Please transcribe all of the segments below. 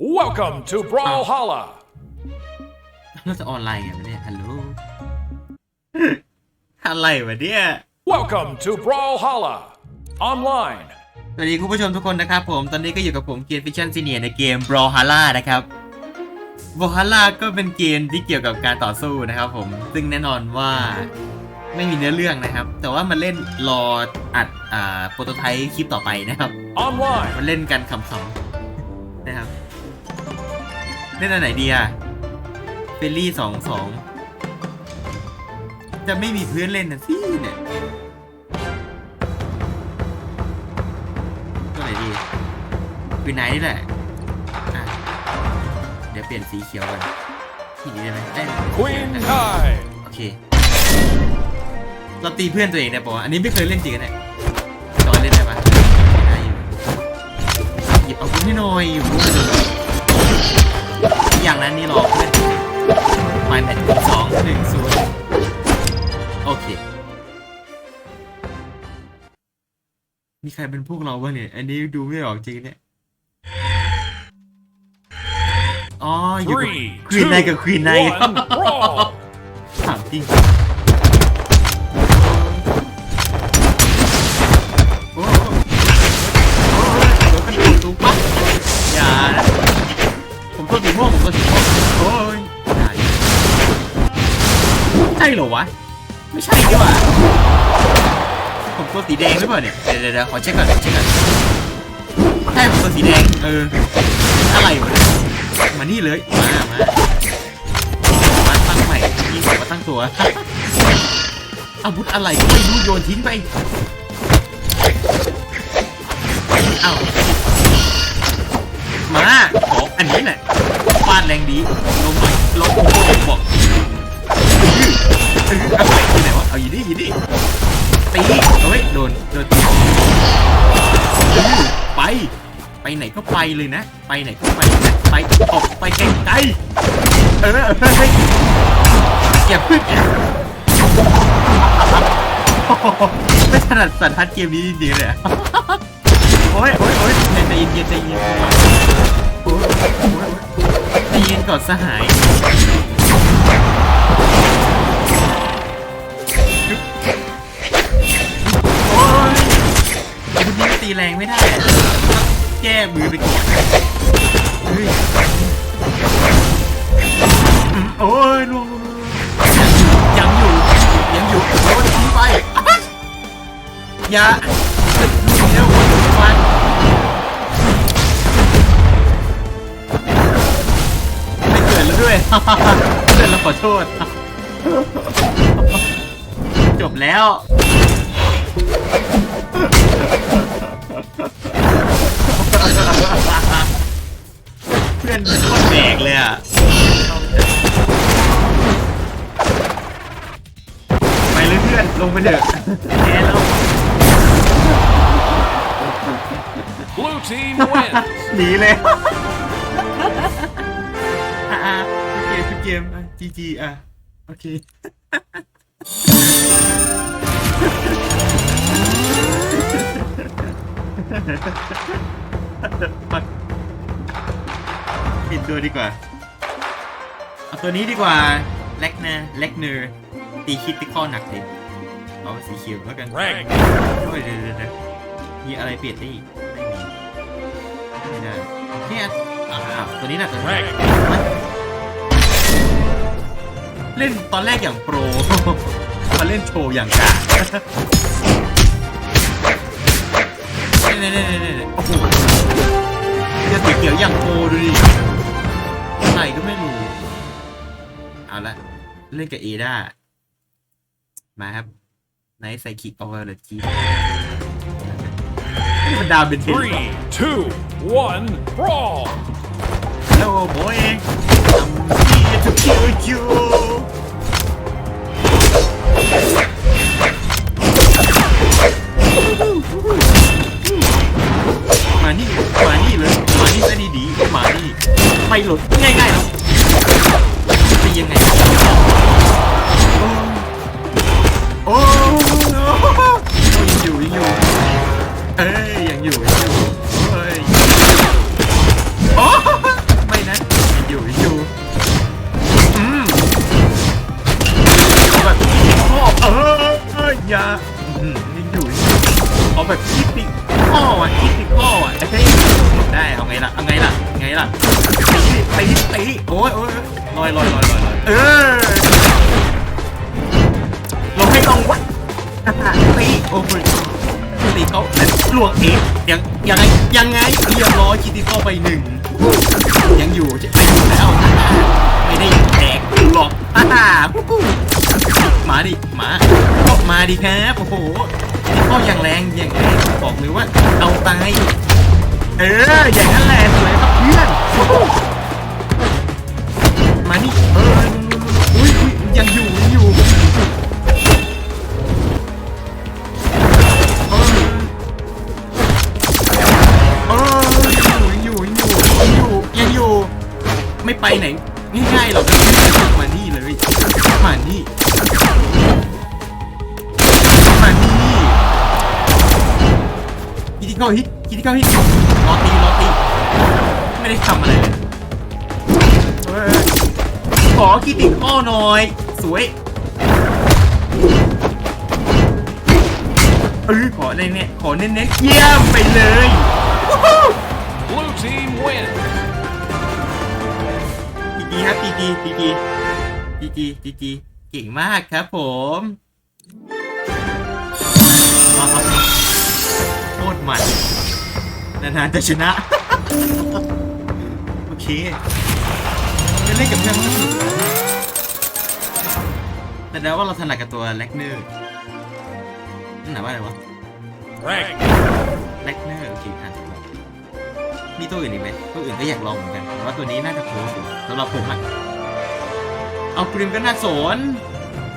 Welcome to Brawlhalla. เราจะออนไลน์ไงวะเนี่ยฮัลโหลอะไรวะเนี่ย Welcome to Brawlhalla. Online. สวัสดีคุณผู้ชมทุกคนนะครับผม ตอนนี้ก็อยู่กับผมเกียร์ฟิชชั่นซีเนียในเกม Brawlhalla นะครับ Brawlhalla ก็เป็นเกมที่เกี่ยวกับการต่อสู้นะครับผม ซึ่งแน่นอนว่าไม่มีเนื้อเรื่องนะครับ แต่ว่ามันเล่นรออัดอ่าโปรโตไทป์คลิปต่อไปนะครับ Online. มันเล่นกันขำๆนะครับ เล่นอันไหนดีอะเฟลลี่สองสองจะไม่มีเพื่อนเล่นนะสิเนี่ยตัวไหนดีคือไหนนี่แหละอะเดี๋ยวเปลี่ยนสีเขียวก่อนที่นี้ได้ไหมได้ Queen Kai. โอเค เราตีเพื่อนตัวเองได้ปะวะอันนี้ไม่เคยเล่นจริงกันเนี่ยจอยเล่นได้ปะได้อยู่หยิบเอาคุณให้หน่อยอยู่ นั้นนี่รอเพื่อนหมายแปดสองหนึ่งศูนย์โอเค มีใครเป็นพวกเราบ้างเนี่ย อันนี้ดูไม่ออกจริงเนี่ย อ๋อ อยู่กับ Three, ควีน two, ไนกับควีนไน one, brawl. ถามจริงโอ้โหโอ้โหโดนกันตูตูปั๊บอย่านะผมตัวสีม่วงผมตัวสีม่วง เหรอวะ ไม่ใช่ดีกว่าผมตัวสีแดงหรือเปล่าเนี่ย เดี๋ยวเดี๋ยวขอเช็คก่อนเช็คก่อนใช่ผมตัวสีแดง เออ อะไรวะมานี่เลย มา มามาตั้งใหม่ยิงมาตั้งตัว อาวุธอะไรก็ไม่รู้โยนทิ้งไปเอ้ามาขออันนี้แหละฟาดแรงดีลงหน่อยลงโอ้โหบอก เอาไปที่ไหนวะ เอาอยู่ดิอยู่ดิตีเฮ้ยโดนโดนตีไป ไปไหนก็ไปเลยนะ ไปไหนก็ไปนะไปออกไปไกลๆเออเฮ้ยอย่าพึ่งไม่ถนัดสันทัดเกมนี้จริงๆเลยโอ้ยโอ้ยโอ้ยใจเย็นใจเย็นใจเย็นโอ้ยโอ้ยใจเย็นก่อนสหาย ตีแรงไม่ได้แก้มือไปก่อนเฮ้ยโอ้ยลวงลวงยังอยู่ยังอยู่โดนทิ้งไปอย่าลูกเดียววันไม่เกิดแล้วด้วยเกิดแล้วขอโทษ จบแล้ว ไปเลยเพื่อน ลงไปเถอะแพ้แล้ว Blue team wins. หนีเลยอะอะเกมเกมอะจีจีอะ โอเค ปิดตัวดีกว่า เอาตัวนี้ดีกว่าแล็กนะแล็กเนอร์ตีคิดติคอหนักดิเอาสีเขียวแล้วกัน Rank. โอ้ยเดี๋ยวเดี๋ยวเดี๋ยวมีอะไรเปลี่ยนได้อีกไม่มีไม่ได้เนี่ยอ่าตัวนี้น่ะตัวนี้ Rank. เล่นตอนแรกอย่างโปรมาเล่นโชว์อย่างกาเนี่ยเนี่ยเนี่ยเนี่ยโอ้โหจะสีเขียวอย่างโปรดูดิอะไรก็ไม่รู้ เอาละ เล่นกับเอด้ามาครับไนท์ใส่คิกเอาไว้เลยจีมันดาวเป็นเทน Three, two, one, brawl. Hello boy I'm here to kill you มานี่มานี่เลยมานี่ซะดีๆมานี่ไม่หลุดง่ายๆหรอ แบบคิดติพ่ออะคิดติพ่ออะเฮ้ยได้เอาไงล่ะเอาไงล่ะไงล่ะตีตีตีโอ้ยโอ้ยลอยลอยลอยลอยลอยเออลงให้ตรงวะตีโอ้ยตีเขา แล้วงเองยังยังไงยังไงเรียบร้อยคิดติข้อไปหนึ่งยังอยู่จะไม่อยู่แล้วไม่ได้แดกหรอกอ่ามาดิมาก็มาดิครับโอ้โหเข้าอย่างแรงอย่างแรงบอกเลยว่าเอาตายเอออย่างนั้นแหละสวยครับเพื่อนมานี่ เก้าฮิตคิดเก้าฮิตรอตีรอตีไม่ได้ทำอะไรเลยเฮ้ยขอคิดติข้อหน่อย สวยเออขอเน้นเนี่ยขอเน้นเน้นเยี่ยมไปเลย Blue team win ดีดีครับดีดีดีดีดีดีดีเก่งมากครับผม โคตรมันนานๆจะชนะโอเคไม่เล่นกับเพื่อนมันก็สนุกอยู่นะแต่แล้วว่าเราถนัดกับตัวแล็กเนอร์นั่นหมายว่าอะไรวะ Rank. แล็กเนอร์โอเคอะมีตัวอื่นอีกไหมตัวอื่นก็อยากลองเหมือนกันแต่ว่าตัวนี้น่าจะโพสอยู่สำหรับผมอะเอากริมก็น่าสน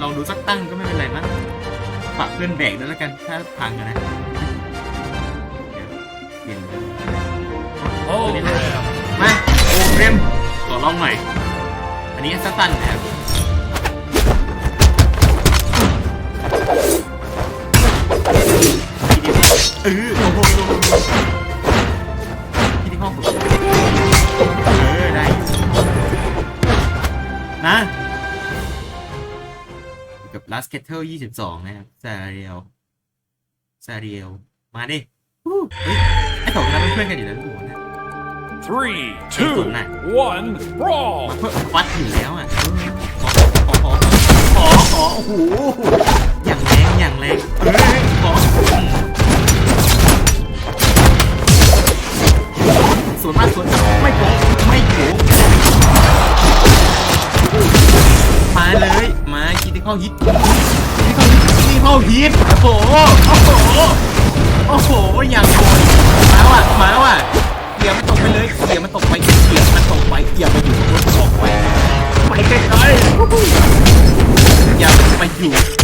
ลองดูสักตั้งก็ไม่เป็นไรมั้งฝากเพื่อนแบกด้วยแล้วกันถ้าพังกันนะ ลองหน่อย อันนี้สตันนะครับเออโอ้โหที่ที่ห้องผมเออได้นะกับ Last Kettle 22นะครับซาเรียลซาเรียลมาดิเฮ้ยไอ้สองคนนั้นเป็นเพื่อนกันอยู่แล้วทุกคน Three, two, one, brawl. เพื่อวัดอยู่แล้วอะขอขอขอขอขอโอ้โหอย่างแรงอย่างแรงเอ้ยขออืมส่วนมากส่วนไม่โกงไม่โกงมาเลยมาคิดที่เข้าฮิตคิดที่เข้าฮิตคิดที่เข้าฮิตโอ้โหโอ้โหโอ้โหอย่างโกยมาว่ะมาว่ะเกี่ยมันตก ไปเลยเกี่ยมันตกไปเกี่ยมันตกไปเกี่ยมันอยู่บนตกไปไปไกลๆอย่าไปอยู่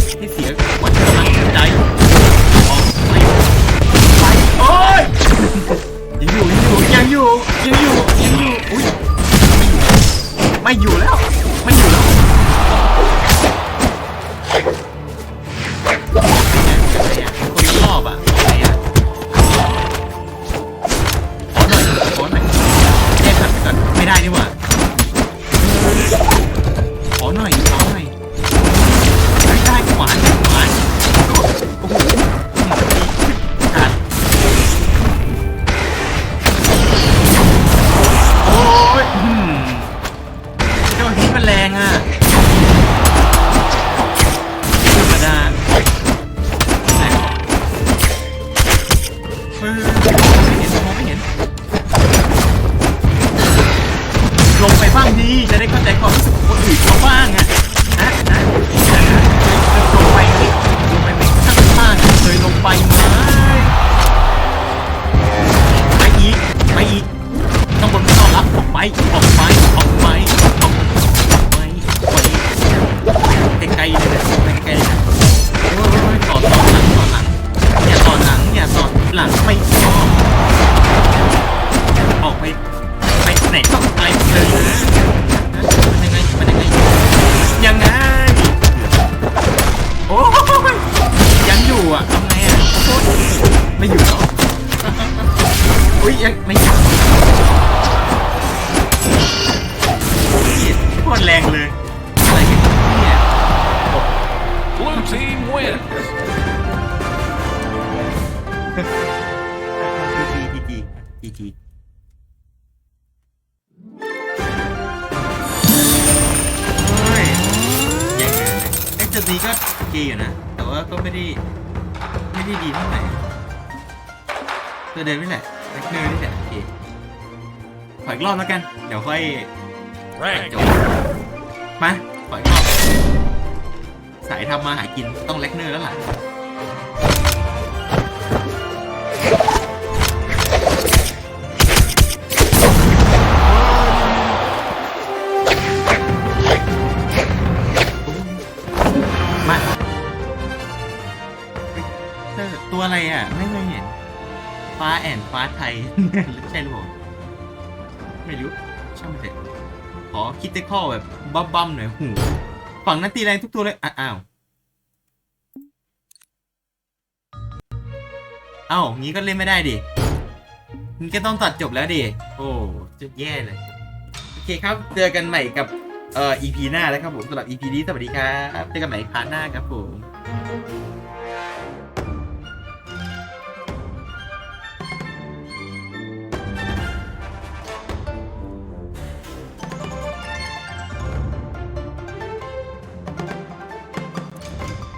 อุ้ยยังไม่อยู่เหี้ยโคตรแรงเลยอะไรกันเนี่ย Blue team wins. เทีทีทีทีทีเฮ้ยยังเดินเลยไอ้จุดนี้ก็โอเคอยู่นะ แต่ว่าก็ไม่ได้ ไม่ได้ดีเท่าไหร่ตัวเดินนี่แหละ แบ็คเนอร์นี่แหละโอเคขออีกรอบแล้วกัน เดี๋ยวค่อย Rank. จบมาขออีกรอบสายทำมาหากินต้องแลกเนอร์แล้วล่ะมาเออตัวอะไรอะ ไม่เคยเห็น ฟ้าแอนฟ้าไทย ใช่หรือเปล่าไม่รู้ช่างมันเถอะขอคิดเตคอแบบบัมบัมๆหน่อยหูฝั่งนั้นตีแรงทุกตัวเลย อ้าวเอ้างี้ก็เล่นไม่ได้ดิงี้ก็ต้องตัดจบแล้วดิ โอ้จะแย่เลย โอเคครับ เจอกันใหม่กับเอ่อ EP หน้าแล้วครับผมสำหรับ EP นี้สวัสดีครับ เจอกันใหม่พาร์ทหน้าครับผม